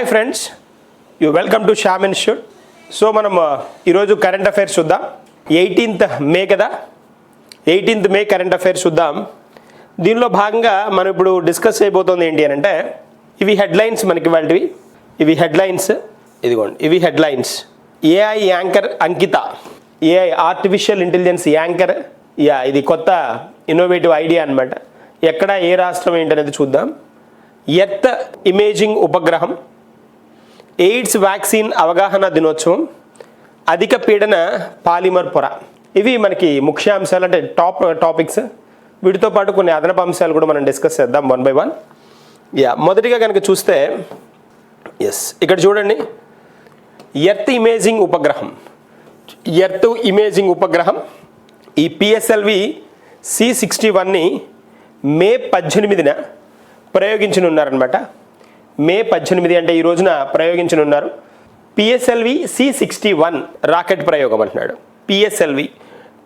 Hi friends you welcome to Shyam institute so మనం uh, ఈరోజు current affairs చూద్దాం. Eighteenth May కదా? Eighteenth మే current affairs చూద్దాం. దీనిలో భాగంగా మనం ఇప్పుడు డిస్కస్ చేయబోతోంది ఏంటి అని అంటే ఇవి హెడ్లైన్స్ మనకి వాళ్ళవి. ఇవి హెడ్లైన్స్ ఇదిగోండి ఇవి headlines AI anchor Ankita. AI artificial intelligence anchor. Yeah ఇది కొత్త ఇన్నోవేటివ్ ఐడియా అనమాట ఎక్కడ ఏ రాష్ట్రం ఏంటనేది చూద్దాం. ఎర్త్ ఇమేజింగ్ ఉపగ్రహం. ఎయిడ్స్ వ్యాక్సిన్ అవగాహన దినోత్సవం అధిక పీడన పాలిమర్ పొర. ఇవి మనకి ముఖ్యాంశాలు అంటే టాప్ టాపిక్స్. వీటితో పాటు కొన్ని అదనపు అంశాలు కూడా మనం డిస్కస్ చేద్దాం వన్ బై వన్. యా మొదటిగా కనుక చూస్తే ఎస్ ఇక్కడ చూడండి. ఎర్త్ ఇమేజింగ్ ఉపగ్రహం. ఎర్త్ ఇమేజింగ్ ఉపగ్రహం ఈ పిఎస్ఎల్వి సి సిక్స్టీ వన్ని మే పద్దెనిమిదిన ప్రయోగించనున్నారనమాట మే పద్దెనిమిది అంటే ఈ రోజున ప్రయోగించనున్నారు. PSLV C sixty one rocket ప్రయోగం అంటున్నాడు. పిఎస్ఎల్వి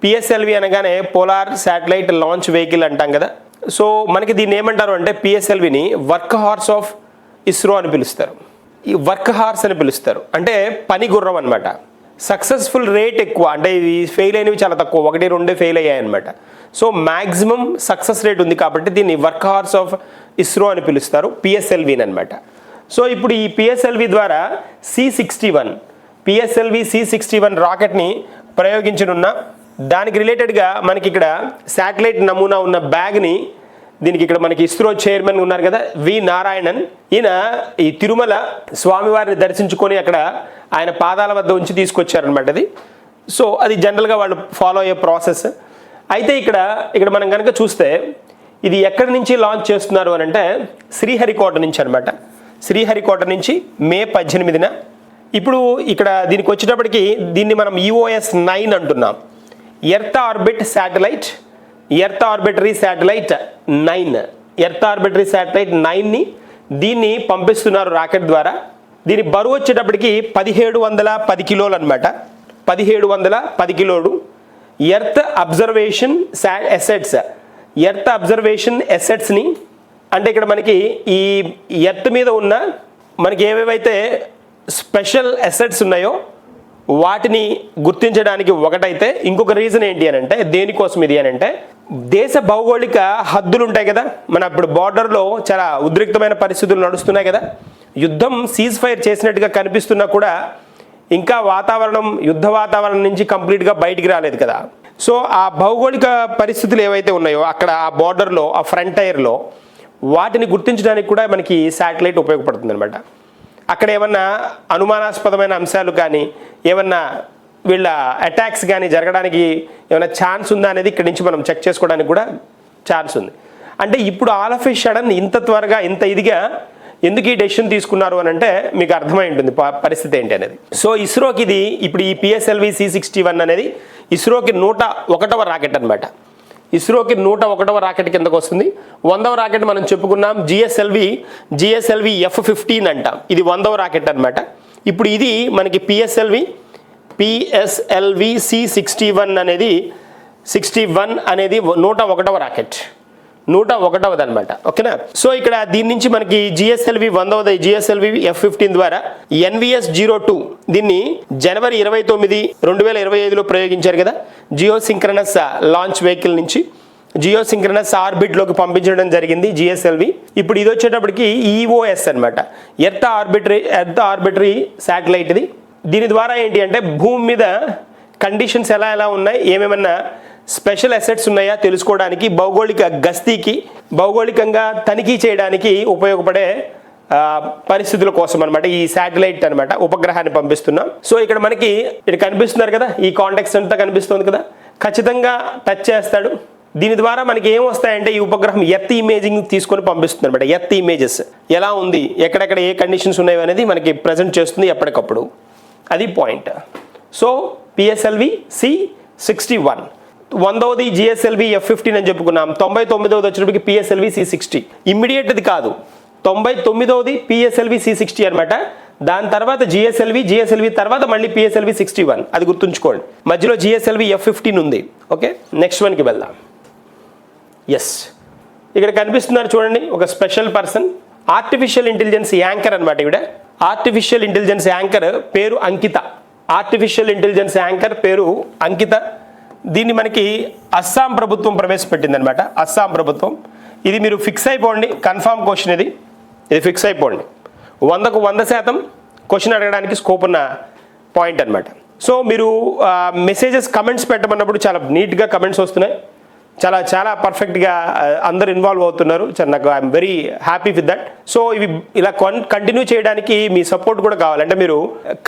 పిఎస్ఎల్వి అనగానే పోలార్ శాటిలైట్ లాంచ్ వెహికల్ అంటాం కదా. సో మనకి దీన్ని ఏమంటారు అంటే పిఎస్ఎల్విని వర్క్ హార్స్ ఆఫ్ ఇస్రో అని పిలుస్తారు. ఈ వర్క్ హార్స్ అని పిలుస్తారు. అంటే పని గుర్రం అనమాట సక్సెస్ఫుల్ రేట్ ఎక్కువ. అంటే ఇది ఫెయిల్ అయినవి చాలా తక్కువ. ఒకటి రెండే ఫెయిల్ అయ్యాయి అనమాట సో మ్యాక్సిమం సక్సెస్ రేట్ ఉంది కాబట్టి దీన్ని వర్క్ హార్స్ ఆఫ్ ఇస్రో అని పిలుస్తారు పిఎస్ఎల్వీని అనమాట సో ఇప్పుడు ఈ పిఎస్ఎల్వి ద్వారా C sixty one PSLV C sixty one రాకెట్ని ప్రయోగించనున్న దానికి రిలేటెడ్గా మనకి ఇక్కడ శాటిలైట్ నమూనా ఉన్న బ్యాగ్ని దీనికి ఇక్కడ మనకి ఇస్రో చైర్మన్ ఉన్నారు కదా వి నారాయణన్. ఈయన ఈ తిరుమల స్వామివారిని దర్శించుకొని అక్కడ ఆయన పాదాల వద్ద ఉంచి తీసుకొచ్చారనమాట అది. సో అది జనరల్గా వాళ్ళు ఫాలో అయ్యే ప్రాసెస్. అయితే ఇక్కడ ఇక్కడ మనం కనుక చూస్తే ఇది ఎక్కడి నుంచి లాంచ్ చేస్తున్నారు అని అంటే శ్రీహరికోట నుంచి అనమాట శ్రీహరికోట నుంచి మే పద్దెనిమిదిన. ఇప్పుడు ఇక్కడ దీనికి వచ్చేటప్పటికి దీన్ని మనం ఈఓఎస్ నైన్ అంటున్నాం. Earth orbit satellite earth orbitary satellite nine earth orbitary satellite నైన్ని దీన్ని పంపిస్తున్నారు రాకెట్ ద్వారా. దీని బరువు వచ్చేటప్పటికి పదిహేడు వందల పది కిలోలు అనమాట పదిహేడు వందల పది కిలోలు. ఎర్త్ అబ్జర్వేషన్ శా ఎసెట్స్ ఎర్త్ అబ్జర్వేషన్ ఎసెట్స్ని అంటే ఇక్కడ మనకి ఈ ఎర్త్ మీద ఉన్న మనకి ఏవేవైతే స్పెషల్ ఎసెట్స్ ఉన్నాయో వాటిని గుర్తించడానికి ఒకటైతే ఇంకొక రీజన్ ఏంటి అని అంటే దేనికోసం ఇది అని అంటే దేశ భౌగోళిక హద్దులు ఉంటాయి కదా మన ఇప్పుడు బార్డర్లో చాలా ఉద్రిక్తమైన పరిస్థితులు నడుస్తున్నాయి కదా యుద్ధం సీజ్ ఫైర్ చేసినట్టుగా కనిపిస్తున్నా కూడా ఇంకా వాతావరణం యుద్ధ వాతావరణం నుంచి కంప్లీట్గా బయటికి రాలేదు కదా. సో ఆ భౌగోళిక పరిస్థితులు ఏవైతే ఉన్నాయో అక్కడ ఆ బార్డర్లో ఆ ఫ్రంటైర్లో వాటిని గుర్తించడానికి కూడా మనకి శాటిలైట్ ఉపయోగపడుతుంది అనమాట అక్కడ ఏమన్నా అనుమానాస్పదమైన అంశాలు కానీ ఏమన్నా వీళ్ళ అటాక్స్ కానీ జరగడానికి ఏమైనా ఛాన్స్ ఉందా అనేది ఇక్కడి నుంచి మనం చెక్ చేసుకోవడానికి కూడా ఛాన్స్ ఉంది. అంటే ఇప్పుడు ఆల్ ఆఫ్ ఎ షడన్ ఇంత త్వరగా ఇంత ఇదిగా ఎందుకు ఈ డెసిషన్ తీసుకున్నారు అని అంటే మీకు అర్థమై ఉంటుంది ప- పరిస్థితి ఏంటి అనేది. సో ఇస్రోకి ఇది ఇప్పుడు ఈ పిఎస్ఎల్వి సి సిక్స్టీ వన్ అనేది ఇస్రోకి నూట ఒకటవ రాకెట్ అనమాట ఇస్రోకి నూట ఒకటవ రాకెట్ కిందకు వస్తుంది. వందవ రాకెట్ మనం చెప్పుకున్నాం జిఎస్ఎల్వి జిఎస్ఎల్వి ఎఫ్ ఫిఫ్టీన్ అంటాం. ఇది వందవ రాకెట్ అనమాట ఇప్పుడు ఇది మనకి PSLV PSLV C sixty one అనేది సిక్స్టీ వన్ అనేది నూట ఒకటవ రాకెట్. నూట ఒకటవది అనమాట ఓకేనా? సో ఇక్కడ దీని నుంచి మనకి జిఎస్ఎల్వి వందవది జిఎస్ఎల్వి ఎఫ్ ఫిఫ్టీన్ ద్వారా ఎన్విఎస్ జీరో టూ దీన్ని జనవరి ఇరవై తొమ్మిది రెండు వేల ఇరవై ఐదులో ప్రయోగించారు కదా? జియో సింక్రనస్ లాంచ్ వెహికల్ నుంచి జియో సింక్రనస్ ఆర్బిట్లోకి పంపించడం జరిగింది జిఎస్ఎల్వి. ఇప్పుడు ఇది వచ్చేటప్పటికి ఈఓఎస్ అనమాట earth orbitary earth orbitary satellite ఇది దీని ద్వారా ఏంటి అంటే భూమి మీద కండిషన్స్ ఎలా ఎలా ఉన్నాయి? ఏమేమన్నా స్పెషల్ అసెట్స్ ఉన్నాయా తెలుసుకోవడానికి భౌగోళిక గస్తీకి భౌగోళికంగా తనిఖీ చేయడానికి ఉపయోగపడే పరిస్థితుల కోసం అనమాట ఈ శాటిలైట్ అనమాట ఉపగ్రహాన్ని పంపిస్తున్నాం. సో ఇక్కడ మనకి ఇక్కడ కనిపిస్తున్నారు కదా ఈ కాంటాక్ట్స్ అంతా కనిపిస్తుంది కదా ఖచ్చితంగా టచ్ చేస్తాడు. దీని ద్వారా మనకి ఏం వస్తాయంటే ఈ ఉపగ్రహం ఎత్ ఇమేజింగ్ తీసుకొని పంపిస్తుంది అనమాట ఎత్ ఇమేజెస్. ఎలా ఉంది ఎక్కడెక్కడ ఏ కండిషన్స్ ఉన్నాయి అనేది మనకి ప్రజెంట్ చేస్తుంది ఎప్పటికప్పుడు. అది point. So PSLV C sixty one వందవది GSLV F fifteen అని చెప్పుకున్నాం. తొంభై తొమ్మిదవది వచ్చినప్పటికి పిఎస్ఎల్వి సి సిక్స్టీ ఇమ్మీడియట్ది కాదు. తొంభై తొమ్మిదవది పిఎస్ఎల్వి సి సిక్స్టీ అనమాట దాని తర్వాత జిఎస్ఎల్వి జిఎస్ఎల్వి తర్వాత మళ్ళీ పిఎస్ఎల్వి సిక్స్టీ వన్ అది గుర్తుంచుకోండి. మధ్యలో జిఎస్ఎల్వి ఎఫ్ ఫిఫ్టీన్ ఉంది. ఓకే నెక్స్ట్ వన్కి వెళ్దాం. ఎస్ ఇక్కడ కనిపిస్తున్నారు చూడండి ఒక special person artificial intelligence anchor అనమాట ఇవిడ ఆర్టిఫిషియల్ ఇంటెలిజెన్స్ యాంకర్ పేరు అంకిత. ఆర్టిఫిషియల్ ఇంటెలిజెన్స్ యాంకర్ పేరు అంకిత. దీన్ని మనకి అస్సాం ప్రభుత్వం ప్రవేశపెట్టింది అనమాట అస్సాం ప్రభుత్వం. ఇది మీరు ఫిక్స్ అయిపోండి. కన్ఫామ్ క్వశ్చన్ ఇది. ఇది ఫిక్స్ అయిపోండి. వందకు వంద శాతం క్వశ్చన్ అడగడానికి స్కోప్ ఉన్న పాయింట్ అనమాట సో మీరు మెసేజెస్ కమెంట్స్ పెట్టమన్నప్పుడు చాలా నీట్గా కమెంట్స్ వస్తున్నాయి. చాలా చాలా పర్ఫెక్ట్గా అందరు ఇన్వాల్వ్ అవుతున్నారు. నాకు I'm very happy with that so ఇవి ఇలా కంటిన్యూ చేయడానికి మీ సపోర్ట్ కూడా కావాలంటే మీరు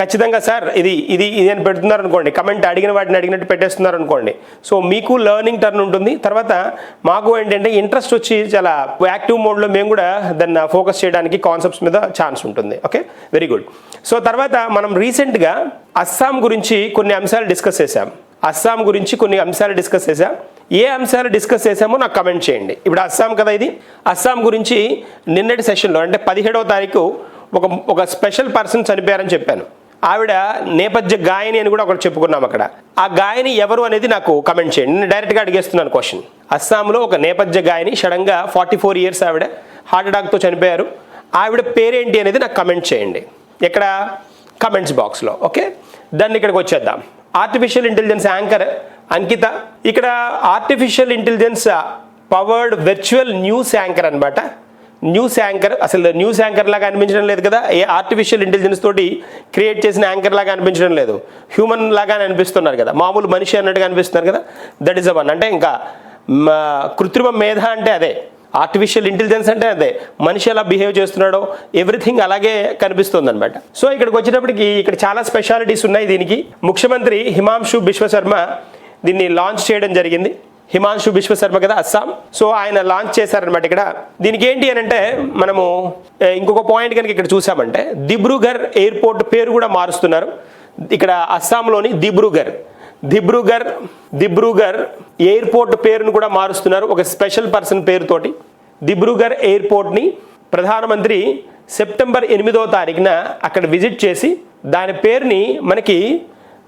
ఖచ్చితంగా సార్ ఇది ఇది ఇది అని పెడుతున్నారు అనుకోండి కమెంట్ అడిగిన వాటిని అడిగినట్టు పెట్టేస్తున్నారు అనుకోండి సో మీకు లెర్నింగ్ టర్న్ ఉంటుంది. తర్వాత మాకు ఏంటంటే ఇంట్రెస్ట్ వచ్చి చాలా యాక్టివ్ మోడ్లో మేము కూడా దాన్ని ఫోకస్ చేయడానికి కాన్సెప్ట్స్ మీద ఛాన్స్ ఉంటుంది. ఓకే వెరీ గుడ్ సో తర్వాత మనం రీసెంట్గా అస్సాం గురించి కొన్ని అంశాలు డిస్కస్ చేశాం. అస్సాం గురించి కొన్ని అంశాలు డిస్కస్ చేశాం. ఏ అంశాలు డిస్కస్ చేశామో నాకు కమెంట్ చేయండి. ఇప్పుడు అస్సాం కదా ఇది. అస్సాం గురించి నిన్నటి సెషన్లో అంటే పదిహేడవ తారీఖు ఒక ఒక స్పెషల్ పర్సన్ చనిపోయారని చెప్పాను. ఆవిడ నేపథ్య గాయని అని కూడా ఒకటి చెప్పుకున్నాం అక్కడ. ఆ గాయని ఎవరు అనేది నాకు కమెంట్ చేయండి. నేను డైరెక్ట్గా అడిగేస్తున్నాను క్వశ్చన్. అస్సాంలో ఒక నేపథ్య గాయని సడన్గా ఫార్టీ ఫోర్ ఇయర్స్ ఆవిడ హార్ట్ అటాక్తో చనిపోయారు. ఆవిడ పేరేంటి అనేది నాకు కమెంట్ చేయండి. ఎక్కడ? కమెంట్స్ బాక్స్లో. ఓకే? దాన్ని ఇక్కడికి వచ్చేద్దాం. ఆర్టిఫిషియల్ ఇంటెలిజెన్స్ యాంకర్ అంకిత ఇక్కడ artificial intelligence powered virtual news anchor అనమాట న్యూస్ యాంకర్ అసలు న్యూస్ యాంకర్ లాగా అనిపించడం లేదు కదా ఏ ఆర్టిఫిషియల్ ఇంటెలిజెన్స్ తోటి క్రియేట్ చేసిన యాంకర్ లాగా అనిపించడం లేదు హ్యూమన్ లాగా అనిపిస్తున్నారు కదా మామూలు మనిషి అన్నట్టుగా అనిపిస్తున్నారు కదా దట్ ఈస్ అ వన్ అంటే ఇంకా కృత్రిమ మేధ అంటే అదే ఆర్టిఫిషియల్ ఇంటెలిజెన్స్ అంటే అదే. మనిషి ఎలా బిహేవ్ చేస్తున్నాడో ఎవ్రీథింగ్ అలాగే కనిపిస్తుంది అనమాట సో ఇక్కడికి వచ్చినప్పటికి ఇక్కడ చాలా స్పెషాలిటీస్ ఉన్నాయి దీనికి. ముఖ్యమంత్రి హిమాంశు బిశ్వశర్మ దీన్ని లాంచ్ చేయడం జరిగింది. హిమాంశు బిశ్వశర్మ కదా అస్సాం. సో ఆయన లాంచ్ చేశారనమాట ఇక్కడ. దీనికి ఏంటి అని అంటే మనము ఇంకొక పాయింట్ కనుక ఇక్కడ చూసామంటే దిబ్రూఘర్ ఎయిర్పోర్ట్ పేరు కూడా మారుస్తున్నారు. ఇక్కడ అస్సాంలోని దిబ్రూఘర్ దిబ్రూఘర్ దిబ్రూఘర్ ఎయిర్పోర్ట్ పేరును కూడా మారుస్తున్నారు. ఒక స్పెషల్ పర్సన్ పేరుతోటి. దిబ్రూగర్ ఎయిర్పోర్ట్ని ప్రధానమంత్రి సెప్టెంబర్ ఎనిమిదో తారీఖున అక్కడ విజిట్ చేసి దాని పేరుని మనకి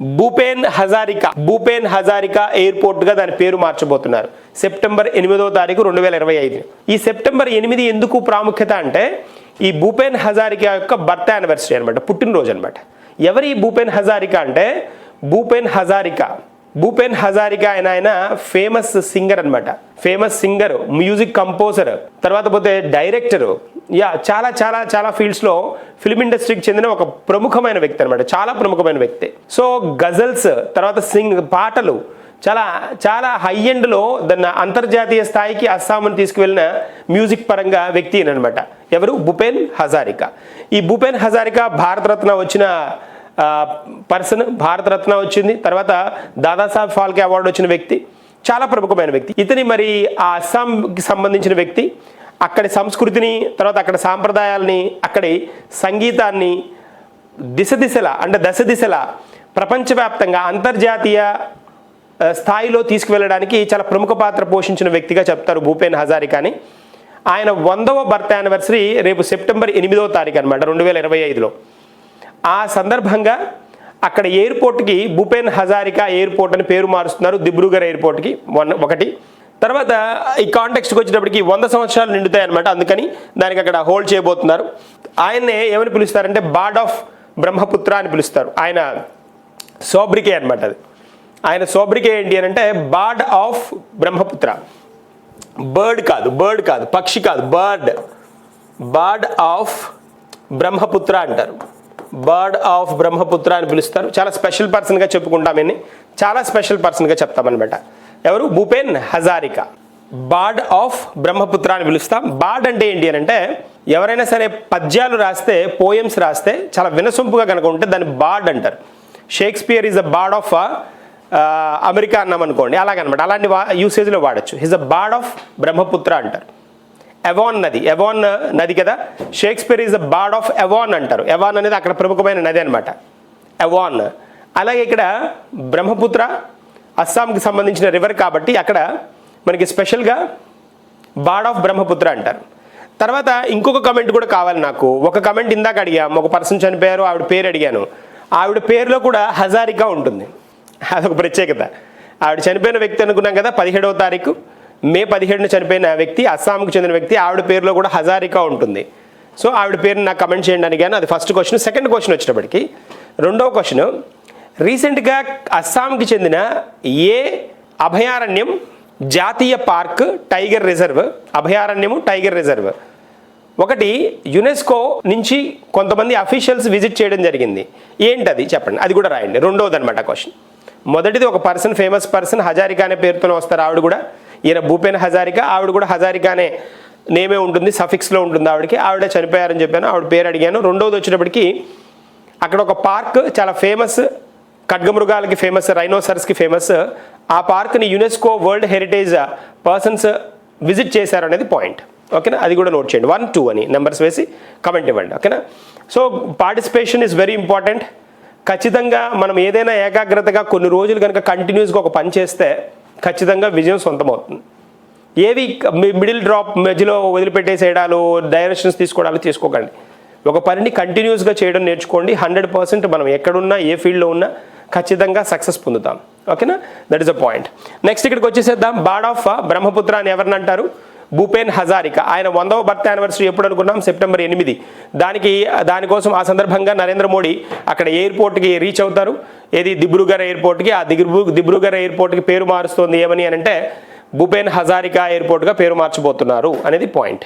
భూపేన్ హజారికా భూపేన్ హజారికా ఎయిర్పోర్ట్గా దాని పేరు మార్చబోతున్నారు. సెప్టెంబర్ ఎనిమిదో తారీఖు రెండు వేల ఇరవై ఐదు. ఈ సెప్టెంబర్ ఎనిమిది ఎందుకు ప్రాముఖ్యత అంటే ఈ భూపేన్ హజారికా యొక్క బర్త్ యానివర్సరీ అనమాట పుట్టినరోజు అనమాట ఎవరి భూపేన్ హజారికా అంటే? భూపేన్ హజారికా. భూపేన్ హజారికా ఆయన ఆయన ఫేమస్ సింగర్ అనమాట ఫేమస్ సింగర్ మ్యూజిక్ కంపోజర్ తర్వాత పోతే డైరెక్టర్ యా చాలా చాలా చాలా ఫీల్డ్స్లో ఫిల్మ్ ఇండస్ట్రీకి చెందిన ఒక ప్రముఖమైన వ్యక్తి అనమాట చాలా ప్రముఖమైన వ్యక్తి. సో గజల్స్ తర్వాత సింగ్ పాటలు చాలా చాలా హై ఎండ్లో దాన్ని అంతర్జాతీయ స్థాయికి అస్సాంని తీసుకువెళ్ళిన మ్యూజిక్ పరంగా వ్యక్తి అనమాట ఎవరు? భూపేన్ హజారికా. ఈ భూపేన్ హజారికా భారతరత్న వచ్చిన పర్సన్ భారతరత్న వచ్చింది. తర్వాత దాదాసాహెబ్ ఫాల్కే అవార్డు వచ్చిన వ్యక్తి చాలా ప్రముఖమైన వ్యక్తి. ఇతని మరి ఆ అస్సాంకి సంబంధించిన వ్యక్తి అక్కడి సంస్కృతిని తర్వాత అక్కడ సాంప్రదాయాల్ని అక్కడి సంగీతాన్ని దిశ దిశల అంటే దశ దిశల ప్రపంచవ్యాప్తంగా అంతర్జాతీయ స్థాయిలో తీసుకువెళ్ళడానికి చాలా ప్రముఖ పాత్ర పోషించిన వ్యక్తిగా చెప్తారు భూపేన్ హజారికాని ఆయన వందవ బర్త్ యానివర్సరీ రేపు సెప్టెంబర్ ఎనిమిదవ తారీఖు అనమాట రెండు వేల ఇరవై ఐదులో. ఆ సందర్భంగా అక్కడ ఎయిర్పోర్ట్కి భూపేన్ హజారికా ఎయిర్పోర్ట్ అని పేరు మారుస్తున్నారు దిబ్రూగర్ ఎయిర్పోర్ట్కి వన్ ఒకటి. తర్వాత ఈ కాంటెక్స్ట్కి వచ్చేటప్పటికి వంద సంవత్సరాలు నిండుతాయి అనమాట అందుకని దానికి అక్కడ హోల్డ్ చేయబోతున్నారు. ఆయన్నే ఏమని పిలుస్తారంటే బాడ్ ఆఫ్ బ్రహ్మపుత్ర అని పిలుస్తారు. ఆయన సోబ్రికే అనమాట అది. ఆయన సోబ్రికే ఏంటి అని అంటే బాడ్ ఆఫ్ బ్రహ్మపుత్ర. బర్డ్ కాదు బర్డ్ కాదు పక్షి కాదు బర్డ్. బార్డ్ ఆఫ్ బ్రహ్మపుత్ర అంటారు. బర్డ్ ఆఫ్ బ్రహ్మపుత్ర అని పిలుస్తారు. చాలా స్పెషల్ పర్సన్గా చెప్పుకుంటాం ఈయన్ని చాలా స్పెషల్ పర్సన్గా చెప్తామన్నమాట. ఎవరు? భూపేన్ హజారికా. బాడ్ ఆఫ్ బ్రహ్మపుత్ర అని పిలుస్తాం. బాడ్ అంటే ఏంటి అని అంటే ఎవరైనా సరే పద్యాలు రాస్తే పోయమ్స్ రాస్తే చాలా వినసొంపుగా కనుక ఉంటే దాన్ని బాడ్ అంటారు. Shakespeare is a bard of America అన్నాం అనుకోండి అలాగనమాట. అలాంటి వా యూసేజ్లో వాడచ్చు. His a bard of Brahmaputra అంటారు. ఎవాన్ నది. ఎవాన్ నది కదా? Shakespeare is the bard of Avon అంటారు. ఎవాన్ అనేది అక్కడ ప్రముఖమైన నది అనమాట ఎవాన్ అలాగే ఇక్కడ బ్రహ్మపుత్ర అస్సాంకి సంబంధించిన రివర్ కాబట్టి అక్కడ మనకి స్పెషల్గా బాడ్ ఆఫ్ బ్రహ్మపుత్ర అంటారు. తర్వాత ఇంకొక కమెంట్ కూడా కావాలి నాకు. ఒక కమెంట్ ఇందాక అడిగాం. ఒక పర్సన్ చనిపోయారు ఆవిడ పేరు అడిగాను. ఆవిడ పేరులో కూడా హజారికా ఉంటుంది. అదొక ప్రత్యేకత. ఆవిడ చనిపోయిన వ్యక్తి అనుకున్నాం కదా పదిహేడవ తారీఖు. మే పదిహేడున చనిపోయిన వ్యక్తి అస్సాంకు చెందిన వ్యక్తి ఆవిడ పేరులో కూడా హజారికా ఉంటుంది. సో ఆవిడ పేరుని నాకు కమెంట్ చేయండి అని కానీ అది ఫస్ట్ క్వశ్చన్ సెకండ్ క్వశ్చన్ వచ్చినప్పటికీ రెండవ క్వశ్చన్ రీసెంట్గా అస్సాంకి చెందిన ఏ అభయారణ్యం జాతీయ park tiger reserve? అభయారణ్యము tiger reserve. ఒకటి యునెస్కో నుంచి కొంతమంది అఫీషియల్స్ విజిట్ చేయడం జరిగింది. ఏంటది? చెప్పండి. అది కూడా రాయండి. రెండోది అనమాట క్వశ్చన్ మొదటిది ఒక పర్సన్ ఫేమస్ పర్సన్ హజారికా అనే పేరుతో వస్తారు ఆవిడ కూడా. ఈయన భూపేన్ హజారికా ఆవిడ కూడా హజారికా అనే నేమే ఉంటుంది సఫిక్స్లో ఉంటుంది ఆవిడకి. ఆవిడ చనిపోయారని చెప్పాను ఆవిడ పేరు అడిగాను. రెండోది వచ్చేటప్పటికి అక్కడ ఒక పార్క్ చాలా ఫేమస్ ఖడ్గమృగాలకి ఫేమస్ రైనోసర్స్కి ఫేమస్. ఆ పార్క్ని UNESCO world heritage persons visit చేశారు అనేది పాయింట్. ఓకేనా? అది కూడా నోట్ చేయండి. వన్ టూ అని నెంబర్స్ వేసి కమెంట్ ఇవ్వండి. ఓకేనా? So participation is very important ఖచ్చితంగా మనం ఏదైనా ఏకాగ్రతగా కొన్ని రోజులు కనుక కంటిన్యూస్గా ఒక పని చేస్తే ఖచ్చితంగా విజయం సొంతమవుతుంది. ఏవి మిడిల్ డ్రాప్ మధ్యలో వదిలిపెట్టేసేయడాలు డైరెక్షన్స్ తీసుకోవడాలు తీసుకోకండి. ఒక పనిని కంటిన్యూస్గా చేయడం నేర్చుకోండి. హండ్రెడ్ పర్సెంట్ మనం ఎక్కడున్నా ఏ ఫీల్డ్లో ఉన్నా ఖచ్చితంగా సక్సెస్ పొందుతాం. ఓకేనా? That is a point next ఇక్కడికి వచ్చేసేద్దాం. బాడ్ ఆఫ్ బ్రహ్మపుత్ర అని ఎవరిని అంటారు? భూపేన్ హజారిక. ఆయన వందవ బర్త్ యానివర్సరీ ఎప్పుడు అనుకున్నాం? సెప్టెంబర్ ఎనిమిది. దానికి దానికోసం ఆ సందర్భంగా నరేంద్ర మోడీ అక్కడ ఎయిర్పోర్ట్కి రీచ్ అవుతారు. ఏది దిబ్రూగర్ ఎయిర్పోర్ట్కి ఆ దిబ్రూ దిబ్రూగర్ ఎయిర్పోర్ట్కి పేరు మారుస్తోంది ఏమని అని అంటే భూపేన్ హజారికా ఎయిర్పోర్ట్గా పేరు మార్చబోతున్నారు అనేది పాయింట్.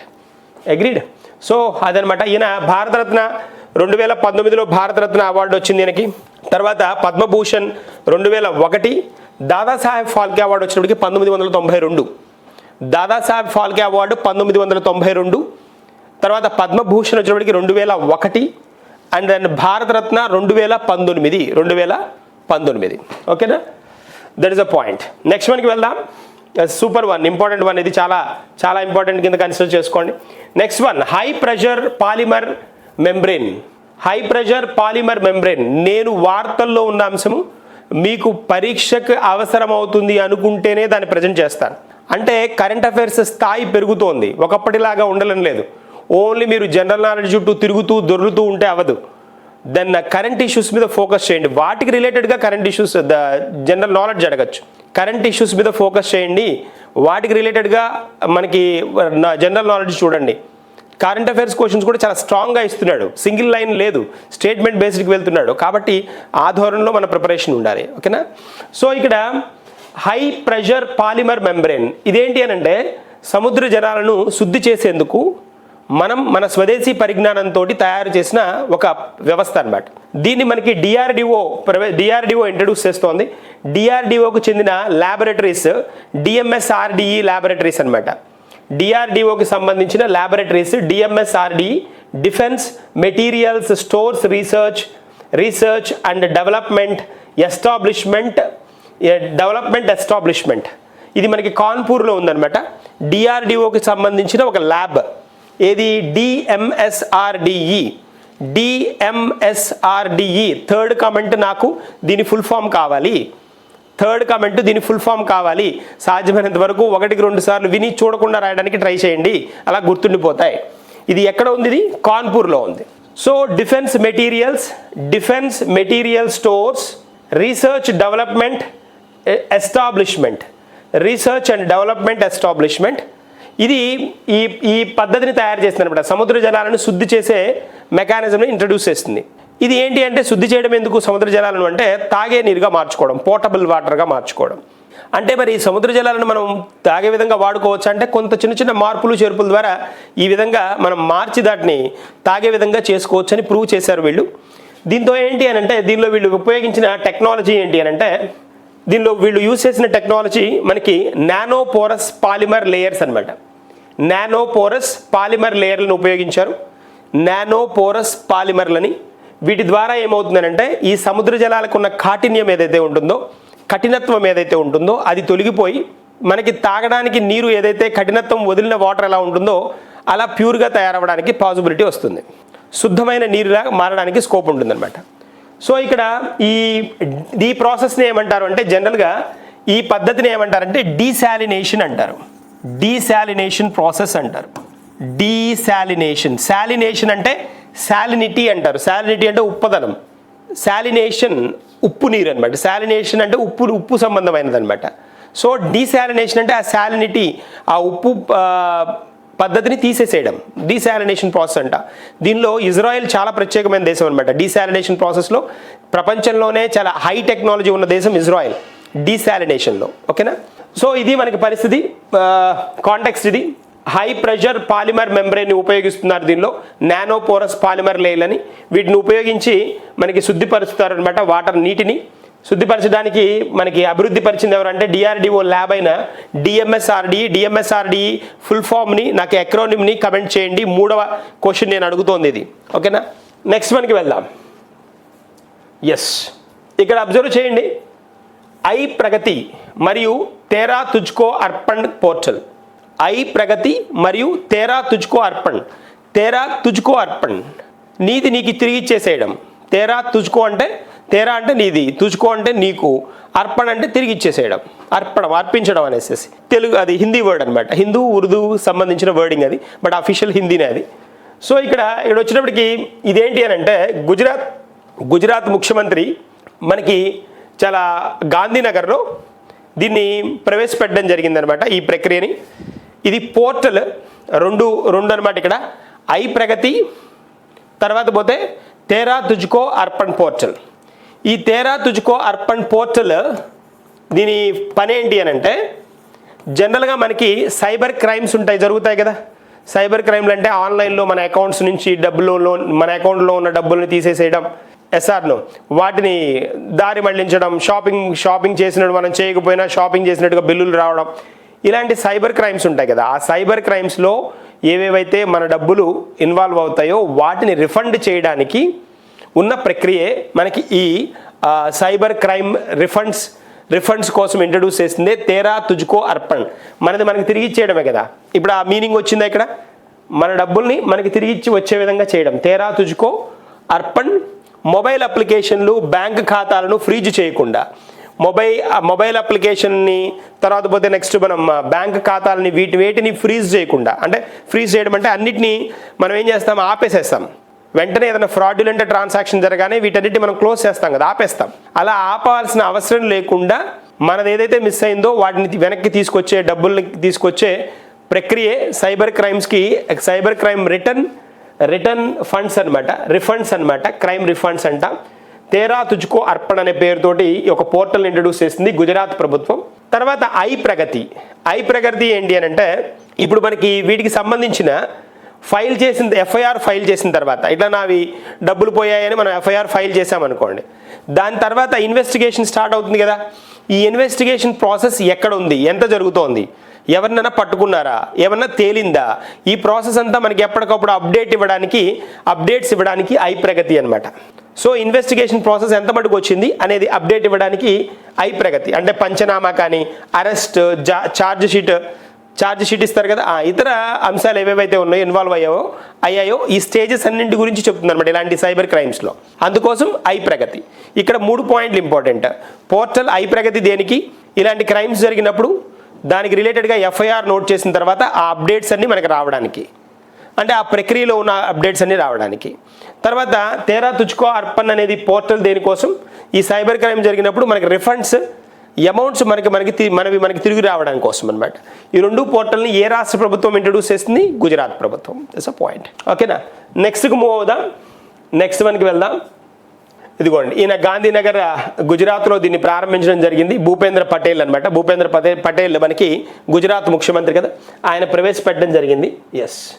అగ్రీడ్ సో అదనమాట. ఈయన భారతరత్న రెండు వేల పంతొమ్మిదిలో భారతరత్న అవార్డు వచ్చింది ఈయనకి. తర్వాత పద్మభూషణ్ రెండు వేల ఒకటి దాదాసాహెబ్ ఫాల్కే అవార్డు వచ్చినప్పటికి పంతొమ్మిది వందల తొంభై రెండు. దాదాసాహెబ్ ఫాల్కే అవార్డు పంతొమ్మిది వందల తొంభై రెండు. తర్వాత పద్మభూషణ్ వచ్చినప్పటికి రెండు వేల ఒకటి అండ్ దెన్ భారతరత్న రెండు వేల పంతొమ్మిది రెండు వేల పంతొమ్మిది. ఓకేనా? That is a point next వన్కి వెళ్దాం. సూపర్ వన్ ఇంపార్టెంట్ వన్ ఇది చాలా చాలా ఇంపార్టెంట్ కింద కన్సిడర్ చేసుకోండి. Next one high pressure polymer membrane high pressure polymer membrane నేను వార్తల్లో ఉన్న అంశము మీకు పరీక్షకు అవసరం అవుతుంది అనుకుంటేనే దాన్ని ప్రజెంట్ చేస్తాను. అంటే కరెంట్ అఫైర్స్ స్థాయి పెరుగుతోంది. ఒకప్పటిలాగా ఉండడం లేదు. ఓన్లీ మీరు జనరల్ నాలెడ్జ్ చుట్టూ తిరుగుతూ దొర్లుతూ ఉంటే అవ్వదు దెన్ కరెంట్ ఇష్యూస్ మీద ఫోకస్ చేయండి. వాటికి రిలేటెడ్గా current issues the general knowledge అడగచ్చు. కరెంట్ ఇష్యూస్ మీద ఫోకస్ చేయండి. వాటికి రిలేటెడ్గా మనకి జనరల్ నాలెడ్జ్ చూడండి. కరెంట్ అఫైర్స్ క్వశ్చన్స్ కూడా చాలా స్ట్రాంగ్గా ఇస్తున్నాడు. సింగిల్ లైన్ లేదు. స్టేట్మెంట్ బేస్డ్కి వెళ్తున్నాడు. కాబట్టి ఆ ధోరణిలో మన ప్రిపరేషన్ ఉండాలి. ఓకేనా? సో ఇక్కడ హై ప్రెషర్ పాలిమర్ మెంబ్రెయిన్ ఇదేంటి అని అంటే సముద్ర జలాలను శుద్ధి చేసేందుకు మనం మన స్వదేశీ పరిజ్ఞానంతో తయారు చేసిన ఒక వ్యవస్థ అనమాట దీన్ని మనకి డిఆర్డిఓ డిఆర్డిఓ ఇంట్రడ్యూస్ చేస్తోంది. డిఆర్డిఓకు చెందిన ల్యాబొరేటరీస్ డిఎంఎస్ఆర్డిఈ ల్యాబొరేటరీస్ అనమాట డిఆర్డిఓకి సంబంధించిన laboratories DMSRDE defence materials stores research research and development establishment development establishment ఇది మనకి కాన్పూర్లో ఉందన్నమాట. డిఆర్డిఓకి సంబంధించిన ఒక ల్యాబ్ ఏది? డిఎంఎస్ఆర్డిఈ డిఎంఎస్ఆర్డిఈ థర్డ్ కమెంట్ నాకు దీని ఫుల్ ఫామ్ కావాలి. థర్డ్ కమెంట్ దీని ఫుల్ ఫామ్ కావాలి. సాధ్యమైనంత వరకు ఒకటికి రెండు సార్లు విని చూడకుండా రాయడానికి ట్రై చేయండి. అలా గుర్తుండిపోతాయి. ఇది ఎక్కడ ఉంది ఇది? కాన్పూర్లో ఉంది. So defence materials defence material stores research development establishment research and development establishment ఇది ఈ ఈ పద్ధతిని తయారు చేస్తుంది అనమాట సముద్ర జలాలను శుద్ధి చేసే మెకానిజంని ఇంట్రడ్యూస్ చేస్తుంది. ఇది ఏంటి అంటే శుద్ధి చేయడం ఎందుకు సముద్ర జలాలను అంటే తాగే నీరుగా మార్చుకోవడం పోర్టబుల్ వాటర్గా మార్చుకోవడం. అంటే మరి ఈ సముద్ర జలాలను మనం తాగే విధంగా వాడుకోవచ్చు అంటే కొంత చిన్న చిన్న మార్పులు చేర్పుల ద్వారా ఈ విధంగా మనం మార్చి దాటిని తాగే విధంగా చేసుకోవచ్చు అని ప్రూవ్ చేశారు వీళ్ళు. దీంతో ఏంటి అని అంటే దీనిలో వీళ్ళు ఉపయోగించిన టెక్నాలజీ ఏంటి అని అంటే దీనిలో వీళ్ళు యూజ్ చేసిన టెక్నాలజీ మనకి నానో పోరస్ పాలిమర్ లేయర్స్ అనమాట నానో పోరస్ పాలిమర్ లేయర్లను ఉపయోగించారు. నానో పోరస్ పాలిమర్లని వీటి ద్వారా ఏమవుతుందనంటే ఈ సముద్ర జలాలకు ఉన్న కాఠిన్యం ఏదైతే ఉంటుందో కఠినత్వం ఏదైతే ఉంటుందో అది తొలగిపోయి మనకి తాగడానికి నీరు ఏదైతే కఠినత్వం వదిలిన వాటర్ ఎలా ఉంటుందో అలా ప్యూర్గా తయారవడానికి పాసిబిలిటీ వస్తుంది. శుద్ధమైన నీరులా మారడానికి స్కోప్ ఉంటుందన్నమాట. సో ఇక్కడ ఈ ఈ ప్రాసెస్ని ఏమంటారు అంటే జనరల్గా ఈ పద్ధతిని ఏమంటారంటే డీశాలినేషన్ అంటారు. డీశాలినేషన్ ప్రాసెస్ అంటారు. డీశాలినేషన్. శాలినేషన్ అంటే శాలినిటీ అంటారు. శాలినిటీ అంటే ఉప్పదనం. శాలినేషన్ ఉప్పు నీరు అనమాట శాలినేషన్ అంటే ఉప్పు ఉప్పు సంబంధమైనది అనమాట సో డీశాలినేషన్ అంటే ఆ శాలినిటీ ఆ ఉప్పు పద్ధతిని తీసేసేయడం. డీశాలినేషన్ ప్రాసెస్ అంట. దీనిలో ఇజ్రాయెల్ చాలా ప్రత్యేకమైన దేశం అనమాట డీశాలినేషన్ ప్రాసెస్లో ప్రపంచంలోనే చాలా హై టెక్నాలజీ ఉన్న దేశం ఇజ్రాయెల్. డీశాలినేషన్లో ఓకేనా సో ఇది మనకి పరిస్థితి. కాంటెక్స్ట్ ఇది. హై ప్రెషర్ పాలిమర్ మెంబ్రేన్ని ఉపయోగిస్తున్నారు దీనిలో. నానో పోరస్ పాలిమర్ లేయర్లని వీటిని ఉపయోగించి మనకి శుద్ధిపరుస్తారు అనమాట వాటర్ నీటిని. శుద్ధిపరచడానికి మనకి అభివృద్ధి పరిచింది ఎవరంటే డిఆర్డిఓ ల్యాబ్ అయిన డిఎంఎస్ఆర్డి డిఎంఎస్ఆర్డి ఫుల్ ఫామ్ని నాకు ఎక్రోనిమ్ని కమెంట్ చేయండి. మూడవ క్వశ్చన్ నేను అడుగుతోంది ఇది. ఓకేనా? నెక్స్ట్ మనకి వెళ్దాం. ఎస్ ఇక్కడ అబ్జర్వ్ చేయండి. ఐ ప్రగతి మరియు తేరా తుజ్కో అర్పణ్ పోర్టల్. ఐ ప్రగతి మరియు తేరా తుజ్కో అర్పణ్. తేరా తుజ్కో అర్పణ్. నీది నీకు తిరిగి ఇచ్చేసేయడం. తేరా తుజ్కో అంటే తేరా అంటే నీది తుచుకో అంటే నీకు అర్పణ అంటే తిరిగి ఇచ్చేసేయడం అర్పణం అర్పించడం అనేసి తెలుగు అది హిందీ వర్డ్ అనమాట హిందూ ఉర్దూ సంబంధించిన వర్డింగ్ అది బట్ అఫీషియల్ హిందీనే అది. సో ఇక్కడ ఇక్కడ వచ్చినప్పటికి ఇదేంటి అని అంటే గుజరాత్ గుజరాత్ ముఖ్యమంత్రి మనకి చాలా గాంధీనగర్లో దీన్ని ప్రవేశపెట్టడం జరిగిందనమాట ఈ ప్రక్రియని. ఇది పోర్టల్ రెండు రెండు అనమాట ఇక్కడ. ఐ ప్రగతి తర్వాత పోతే తేరా తుజుకో అర్పణ్ పోర్టల్. ఈ తేరా తుజుకో అర్పణ్ పోర్టల్ దీని పని ఏంటి అని అంటే జనరల్గా మనకి సైబర్ క్రైమ్స్ ఉంటాయి జరుగుతాయి కదా. సైబర్ క్రైమ్లు అంటే ఆన్లైన్లో మన అకౌంట్స్ నుంచి డబ్బులు లోన్ మన అకౌంట్లో ఉన్న డబ్బుల్ని తీసేసేయడం ఎస్ఆర్ను వాటిని దారి మళ్ళించడం షాపింగ్ షాపింగ్ చేసినట్టు మనం చేయకపోయినా షాపింగ్ చేసినట్టుగా బిల్లులు రావడం ఇలాంటి సైబర్ క్రైమ్స్ ఉంటాయి కదా. ఆ సైబర్ క్రైమ్స్లో ఏవేవైతే మన డబ్బులు ఇన్వాల్వ్ అవుతాయో వాటిని రిఫండ్ చేయడానికి ఉన్న ప్రక్రియే మనకి ఈ సైబర్ క్రైమ్ రిఫండ్స్ రిఫండ్స్ కోసం ఇంట్రడ్యూస్ చేసిందే తేరా తుజుకో అర్పణ్. మనది మనకి తిరిగి ఇచ్చేయడమే కదా. ఇప్పుడు ఆ మీనింగ్ వచ్చిందా ఇక్కడ? మన డబ్బుల్ని మనకి తిరిగి ఇచ్చి వచ్చే విధంగా చేయడం. తేరా తుజుకో అర్పణ్ మొబైల్ అప్లికేషన్లు బ్యాంక్ ఖాతాలను ఫ్రీజ్ చేయకుండా. మొబైల్ మొబైల్ అప్లికేషన్ని తర్వాత పోతే నెక్స్ట్ మనం బ్యాంక్ ఖాతాలని వీటి వేటిని ఫ్రీజ్ చేయకుండా. అంటే ఫ్రీజ్ చేయడం అంటే అన్నిటినీ మనం ఏం చేస్తాం? ఆపేసేస్తాం. వెంటనే ఏదైనా ఫ్రాడ్యులెంట్ ట్రాన్సాక్షన్ జరగానే వీటన్నిటి మనం క్లోజ్ చేస్తాం కదా ఆపేస్తాం. అలా ఆపాల్సిన అవసరం లేకుండా మనది ఏదైతే మిస్ అయిందో వాటిని వెనక్కి తీసుకొచ్చే డబ్బుల్ని తీసుకొచ్చే ప్రక్రియే cyber క్రైమ్స్కి cyber crime return return funds అన్నమాట రిఫండ్స్ అన్నమాట క్రైమ్ రిఫండ్స్ అంట. తేరా తుజుకో అర్పణ అనే పేరుతోటి ఒక పోర్టల్ ఇంట్రడ్యూస్ చేసింది గుజరాత్ ప్రభుత్వం. తర్వాత ఐ ప్రగతి. ఐ ప్రగతి ఏంటి అని అంటే ఇప్పుడు మనకి వీటికి సంబంధించిన ఫైల్ చేసిన ఎఫ్ఐఆర్ ఫైల్ చేసిన తర్వాత ఇట్లా నావి డబ్బులు పోయాయని మనం ఎఫ్ఐఆర్ ఫైల్ చేసామనుకోండి దాని తర్వాత ఇన్వెస్టిగేషన్ స్టార్ట్ అవుతుంది కదా. ఈ ఇన్వెస్టిగేషన్ ప్రాసెస్ ఎక్కడ ఉంది? ఎంత జరుగుతోంది? ఎవరినైనా పట్టుకున్నారా? ఏమన్నా తేలిందా? ఈ ప్రాసెస్ అంతా మనకి ఎప్పటికప్పుడు అప్డేట్ ఇవ్వడానికి అప్డేట్స్ ఇవ్వడానికి ఐ ప్రగతి అనమాట సో ఇన్వెస్టిగేషన్ ప్రాసెస్ ఎంత మటుకు వచ్చింది అనేది అప్డేట్ ఇవ్వడానికి ఐ ప్రగతి. అంటే పంచనామా కానీ అరెస్ట్ జా ఛార్జ్ షీట్ ఛార్జ్ షీట్ ఇస్తారు కదా? ఆ ఇతర అంశాలు ఏవేవైతే ఉన్నాయో ఇన్వాల్వ్ అయ్యావో అయ్యాయో ఈ స్టేజెస్ అన్నింటి గురించి చెప్తుంది అనమాట ఇలాంటి సైబర్ క్రైమ్స్లో అందుకోసం ఐ ప్రగతి. ఇక్కడ మూడు పాయింట్లు ఇంపార్టెంట్ పోర్టల్ ఐ ప్రగతి దేనికి? ఇలాంటి క్రైమ్స్ జరిగినప్పుడు దానికి రిలేటెడ్గా ఎఫ్ఐఆర్ నోట్ చేసిన తర్వాత ఆ అప్డేట్స్ అన్నీ మనకి రావడానికి. అంటే ఆ ప్రక్రియలో ఉన్న అప్డేట్స్ అన్నీ రావడానికి. తర్వాత తేరా తుచ్చుకో అర్పణ్ అనేది పోర్టల్ దేనికోసం? ఈ సైబర్ క్రైమ్ జరిగినప్పుడు మనకి రిఫండ్స్ అమౌంట్స్ మనకి మనకి తి- మనవి మనకి తిరిగి రావడం కోసం అనమాట ఈ రెండు పోర్టల్ని ఏ రాష్ట్ర ప్రభుత్వం ఇంట్రడ్యూస్ చేసింది? గుజరాత్ ప్రభుత్వం. ఇట్స్ అ పాయింట్ ఓకేనా నెక్స్ట్కి మూవ్ అవుదాం. నెక్స్ట్ మనకి వెళ్దాం. ఇదిగోండి. ఈయన గాంధీనగర్ గుజరాత్లో దీన్ని ప్రారంభించడం జరిగింది భూపేంద్ర పటేల్ అనమాట భూపేంద్ర పటేల్ పటేల్ మనకి గుజరాత్ ముఖ్యమంత్రి కదా. ఆయన ప్రవేశపెట్టడం జరిగింది. ఎస్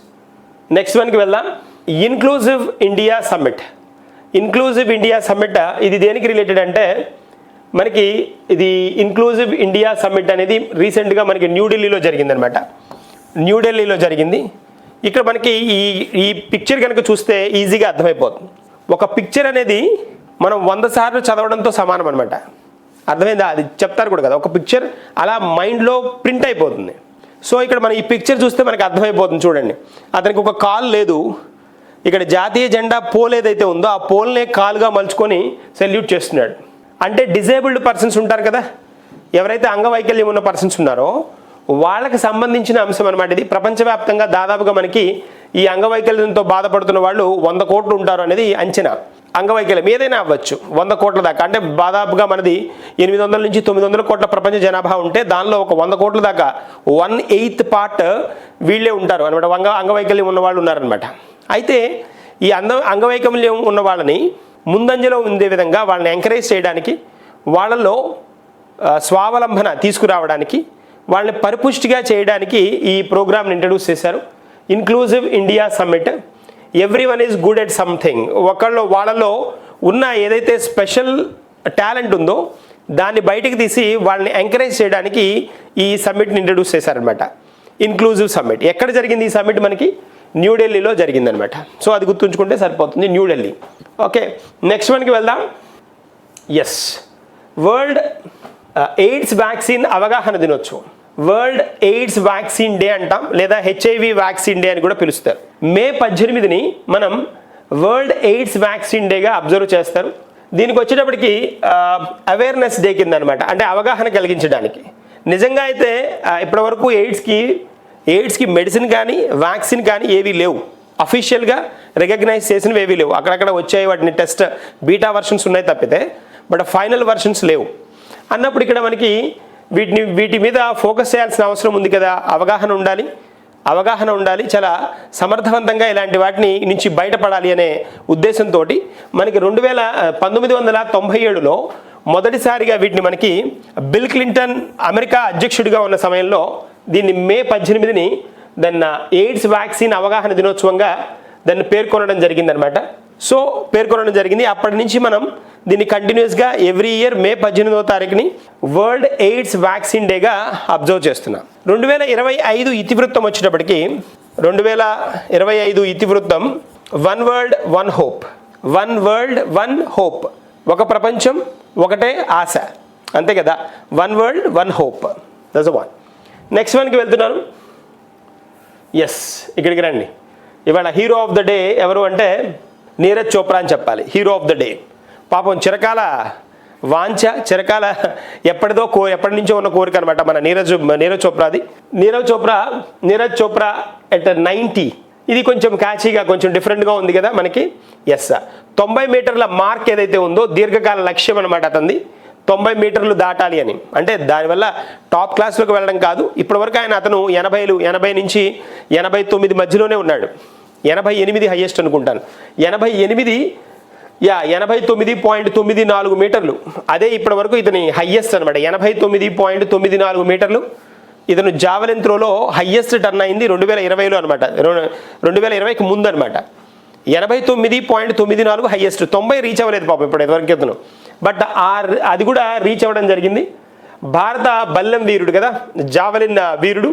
నెక్స్ట్ వన్కి వెళ్దాం. Inclusive India summit inclusive India summit ఇది దేనికి రిలేటెడ్ అంటే మనకి ఇది ఇన్క్లూజివ్ ఇండియా సమ్మిట్ అనేది రీసెంట్గా మనకి న్యూఢిల్లీలో జరిగిందనమాట న్యూఢిల్లీలో జరిగింది. ఇక్కడ మనకి ఈ ఈ పిక్చర్ కనుక చూస్తే ఈజీగా అర్థమైపోతుంది. ఒక పిక్చర్ అనేది మనం వంద సార్లు చదవడంతో సమానం అనమాట అర్థమైందా? అది చెప్తారు కూడా కదా. ఒక పిక్చర్ అలా మైండ్లో ప్రింట్ అయిపోతుంది. సో ఇక్కడ మనం ఈ పిక్చర్ చూస్తే మనకి అర్థమైపోతుంది చూడండి. అతనికి ఒక కాల్ లేదు. ఇక్కడ జాతీయ జెండా పోల్ ఏదైతే ఉందో ఆ పోల్నే కాలుగా మలుచుకొని సెల్యూట్ చేస్తున్నాడు. అంటే డిజేబుల్డ్ పర్సన్స్ ఉంటారు కదా? ఎవరైతే అంగవైకల్యం ఉన్న పర్సన్స్ ఉన్నారో వాళ్ళకి సంబంధించిన అంశం అనమాట ఇది. ప్రపంచవ్యాప్తంగా దాదాపుగా మనకి ఈ అంగవైకల్యంతో బాధపడుతున్న వాళ్ళు వంద కోట్లు ఉంటారు అనేది అంచనా. అంగవైకల్యం ఏదైనా అవ్వచ్చు వంద కోట్ల దాకా. అంటే దాదాపుగా మనది ఎనిమిది వందల నుంచి తొమ్మిది వందల కోట్ల ప్రపంచ జనాభా ఉంటే దానిలో ఒక వంద కోట్ల దాకా వన్ ఎయిత్ పార్ట్ వీళ్ళే ఉంటారు అనమాట అంగ అంగవైకల్యం ఉన్న వాళ్ళు ఉన్నారనమాట అయితే ఈ అంద అంగవైకల్యం ఉన్న వాళ్ళని ముందంజలో ఉండే విధంగా వాళ్ళని ఎంకరేజ్ చేయడానికి వాళ్ళలో స్వావలంబన తీసుకురావడానికి వాళ్ళని పరిపుష్టిగా చేయడానికి ఈ ప్రోగ్రామ్ని ఇంట్రడ్యూస్ చేశారు. Inclusive India summit every one is good at something ఒకళ్ళు వాళ్ళలో ఉన్న ఏదైతే స్పెషల్ టాలెంట్ ఉందో దాన్ని బయటికి తీసి వాళ్ళని ఎంకరేజ్ చేయడానికి ఈ సమ్మిట్ని ఇంట్రడ్యూస్ చేశారనమాట ఇన్క్లూజివ్ సమ్మిట్ ఎక్కడ జరిగింది ఈ సమ్మిట్ మనకి? న్యూఢిల్లీలో జరిగిందనమాట. సో అది గుర్తుంచుకుంటే సరిపోతుంది న్యూఢిల్లీ ఓకే నెక్స్ట్ వన్కి వెళ్దాం. ఎస్ వరల్డ్ ఎయిడ్స్ వ్యాక్సిన్ అవగాహన దినోత్సవం. వరల్డ్ ఎయిడ్స్ వ్యాక్సిన్ డే అంటాం లేదా హెచ్ఐవి వ్యాక్సిన్ డే అని కూడా పిలుస్తారు. మే పద్దెనిమిదిని మనం వరల్డ్ ఎయిడ్స్ వ్యాక్సిన్ డేగా అబ్జర్వ్ చేస్తారు. దీనికి వచ్చేటప్పటికి అవేర్నెస్ డే కింద అనమాట అంటే అవగాహన కలిగించడానికి. నిజంగా అయితే uh, ఇప్పటివరకు ఎయిడ్స్కి ఎయిడ్స్కి మెడిసిన్ కానీ వ్యాక్సిన్ కానీ ఏవీ లేవు. అఫీషియల్గా రికగ్నైజ్ చేసినవి ఏవీ లేవు. అక్కడక్కడ వచ్చాయి వాటిని టెస్ట్ బీటా వర్షన్స్ ఉన్నాయి తప్పితే బట్ ఫైనల్ వర్షన్స్ లేవు. అన్నప్పుడు ఇక్కడ మనకి వీటిని వీటి మీద ఫోకస్ చేయాల్సిన అవసరం ఉంది కదా. అవగాహన ఉండాలి. అవగాహన ఉండాలి. చాలా సమర్థవంతంగా ఇలాంటి వాటిని నుంచి బయటపడాలి అనే ఉద్దేశంతో మనకి రెండు వేల పంతొమ్మిది వందల తొంభై ఏడులో మొదటిసారిగా వీటిని మనకి బిల్ క్లింటన్ అమెరికా అధ్యక్షుడిగా ఉన్న సమయంలో దీన్ని మే పద్దెనిమిదిని దాన్ని ఎయిడ్స్ వ్యాక్సిన్ అవగాహన దినోత్సవంగా దాన్ని పేర్కొనడం జరిగిందనమాట సో పేర్కొనడం జరిగింది. అప్పటి నుంచి మనం దీన్ని కంటిన్యూస్గా ఎవ్రీ ఇయర్ మే పద్దెనిమిదవ తారీఖుని వరల్డ్ ఎయిడ్స్ వ్యాక్సిన్ డేగా అబ్జర్వ్ చేస్తున్నాం. రెండు వేల ఇరవై ఐదు ఇతివృత్తం వచ్చేటప్పటికి రెండు వేల ఇరవై ఐదు ఇతివృత్తం one world one hope. One world one hope. ఒక ప్రపంచం ఒకటే ఆశ. అంతే కదా? One world one hope thus one next వన్కి వెళ్తున్నాను. ఎస్ ఇక్కడికి రండి. ఇవాళ హీరో ఆఫ్ ద డే ఎవరు అంటే నీరజ్ చోప్రా అని చెప్పాలి. హీరో ఆఫ్ ద డే పాపం చిరకాల వాంఛ చిరకాల ఎప్పటిదో కో ఎప్పటి నుంచో ఉన్న కోరిక అనమాట మన నీరజ్ నీరజ్ చోప్రాది. నీరజ్ చోప్రా నీరజ్ చోప్రా ఎట్ నైంటీ ఇది కొంచెం క్యాచీగా కొంచెం డిఫరెంట్గా ఉంది కదా మనకి? ఎస్ తొంభై మీటర్ల మార్క్ ఏదైతే ఉందో దీర్ఘకాల లక్ష్యం అనమాట అతంది తొంభై మీటర్లు దాటాలి అని. అంటే దానివల్ల టాప్ క్లాస్లోకి వెళ్ళడం కాదు. ఇప్పటివరకు ఆయన అతను ఎనభైలు ఎనభై నుంచి ఎనభై తొమ్మిది మధ్యలోనే ఉన్నాడు. ఎనభై ఎనిమిది హయ్యెస్ట్ అనుకుంటాను. ఎనభై ఎనిమిది యా ఎనభై తొమ్మిది పాయింట్ తొమ్మిది నాలుగు మీటర్లు. అదే ఇప్పటి వరకు ఇతని హయ్యెస్ట్ అనమాట ఎనభై తొమ్మిది పాయింట్ తొమ్మిది నాలుగు మీటర్లు. ఇతను జావెలిన్ త్రోలో హయ్యెస్ట్ టర్న్ అయింది రెండు వేల ఇరవైలో అనమాట రెండు వేల ఇరవైకి ముందు అనమాట ఎనభై తొమ్మిది పాయింట్ తొమ్మిది నాలుగు హయ్యెస్ట్. తొంభై రీచ్ అవ్వలేదు పాపం ఇప్పుడు ఇదివరకు ఇతను. బట్ ఆ అది కూడా రీచ్ అవ్వడం జరిగింది. భారత బల్లెం వీరుడు కదా జావలిన్ వీరుడు.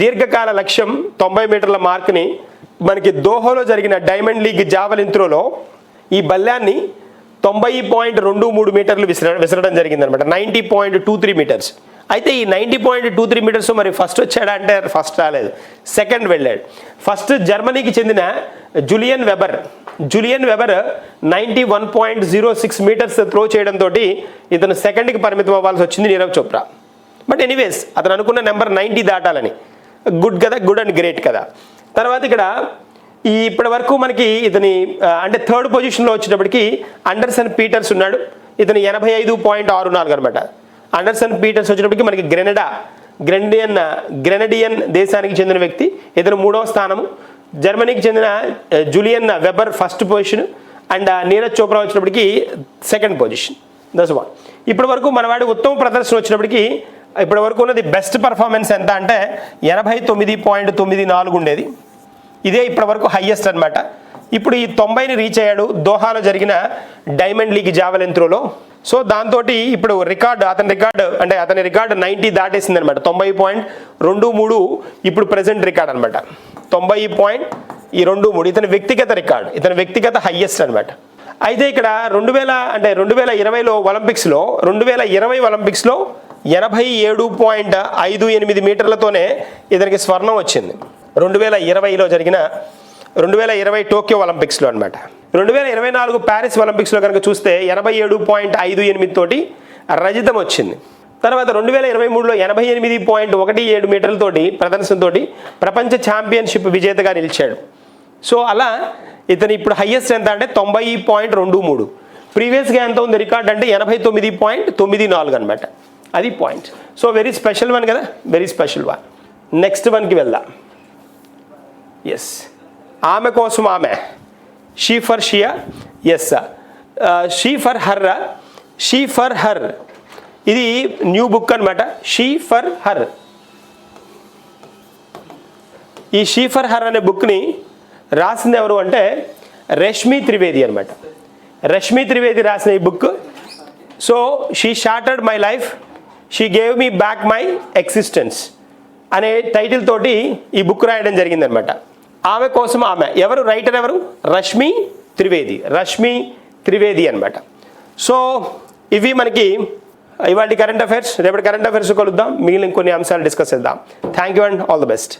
దీర్ఘకాల లక్ష్యం తొంభై మీటర్ల మార్క్ని మనకి దోహోలో జరిగిన డైమండ్ లీగ్ జావలిన్ త్రోలో ఈ బల్యాన్ని తొంభై పాయింట్ రెండు మూడు మీటర్లు విసిర విసరడం జరిగిందనమాట ninety point two three metres. అయితే ఈ ninety point two three metres మరి ఫస్ట్ వచ్చాడా అంటే ఫస్ట్ రాలేదు. సెకండ్ వెళ్ళాడు. ఫస్ట్ జర్మనీకి చెందిన Julian Weber. Julian Weber ninety one point zero six metres throw చేయడంతో ఇతను సెకండ్కి పరిమితం అవ్వాల్సి వచ్చింది నీరవ్ చోప్రా. బట్ ఎనీవేస్ అతను అనుకున్న నెంబర్ నైంటీ దాటాలని. గుడ్ కదా గుడ్ అండ్ గ్రేట్ కదా. తర్వాత ఇక్కడ ఈ ఇప్పటి వరకు మనకి ఇతని అంటే థర్డ్ పొజిషన్లో వచ్చేటప్పటికి అండర్సన్ పీటర్స్ ఉన్నాడు. ఇతను ఎనభై ఐదు పాయింట్ ఆరు నాలుగు అనమాట. అండర్సన్ పీటర్స్ వచ్చినప్పటికీ మనకి గ్రెనడా గ్రెనడియన్ గ్రెనడియన్ దేశానికి చెందిన వ్యక్తి. ఇతను మూడవ స్థానము. జర్మనీకి చెందిన Julian Weber first position. And Neeraj Chopra వచ్చినప్పటికీ సెకండ్ పొజిషన్. దస్ వన్ ఇప్పటి వరకు మనవాడి ఉత్తమ ప్రదర్శన వచ్చినప్పటికీ ఇప్పటి వరకు ఉన్నది బెస్ట్ పర్ఫార్మెన్స్ ఎంత అంటే ఎనభై తొమ్మిది పాయింట్ తొమ్మిది నాలుగు ఉండేది. ఇదే ఇప్పటి వరకు హయ్యెస్ట్ అనమాట ఇప్పుడు ఈ తొంభైని రీచ్ అయ్యాడు. దోహాలో జరిగిన డైమండ్ లీగ్ జావెలిన్ త్రోలో సో దాంతో ఇప్పుడు రికార్డు అతని రికార్డు అంటే అతని రికార్డు నైంటీ దాటేసింది అనమాట తొంభై పాయింట్ రెండు మూడు ఇప్పుడు ప్రెసెంట్ రికార్డ్ అనమాట. తొంభై పాయింట్ ఈ రెండు మూడు. ఇతని వ్యక్తిగత రికార్డు ఇతని వ్యక్తిగత హయ్యెస్ట్ అనమాట. అయితే ఇక్కడ రెండు వేల అంటే రెండు వేల ఇరవైలో ఒలింపిక్స్లో రెండు వేల ఇరవై ఒలింపిక్స్లో ఎనభై ఏడు పాయింట్ ఐదు ఎనిమిది మీటర్లతోనే ఇతనికి స్వర్ణం వచ్చింది. రెండు వేల ఇరవైలో జరిగిన రెండు వేల ఇరవై టోక్యో ఒలింపిక్స్లో అనమాట రెండు వేల ఇరవై నాలుగు ప్యారిస్ ఒలింపిక్స్లో కనుక చూస్తే ఎనభై ఏడు పాయింట్ ఐదు ఎనిమిది తోటి రజితం వచ్చింది. తర్వాత రెండు వేల ఇరవై మూడులో ఎనభై ఎనిమిది పాయింట్ ఒకటి ఏడు మీటర్లతోటి ప్రదర్శనతోటి ప్రపంచ ఛాంపియన్షిప్ విజేతగా నిలిచాడు. సో అలా ఇతను ఇప్పుడు హయ్యెస్ట్ ఎంత అంటే తొంభై పాయింట్ రెండు మూడు. ప్రీవియస్గా ఎంత ఉంది రికార్డ్ అంటే ఎనభై తొమ్మిది పాయింట్ తొమ్మిది నాలుగు అనమాట అది point. So very special one కదా వెరీ స్పెషల్ వన్ నెక్స్ట్ వన్కి వెళ్దాం. ఎస్ ఆమె కోసం ఆమె. She for Shia yes she for her she for her. ఇది న్యూ బుక్ అనమాట షీ ఫర్ హర్. ఈ షీ ఫర్ హర్ అనే బుక్ని రాసింది ఎవరు అంటే రష్మి త్రివేది అనమాట రష్మి త్రివేది రాసిన ఈ book so she shattered my life she gave me back my existence అనే టైటిల్ తోటి ఈ బుక్ రాయడం జరిగిందనమాట ఆమె కోసం ఆమె. ఎవరు? రైటర్ ఎవరు? రష్మి త్రివేది. రష్మి త్రివేది అనమాట సో ఇవి మనకి ఇవాళ కరెంట్ అఫైర్స్ రేపటి కరెంట్ అఫైర్స్ కలుద్దాం. మిగిలిన కొన్ని అంశాలు డిస్కస్ చేద్దాం. Thank you and all the best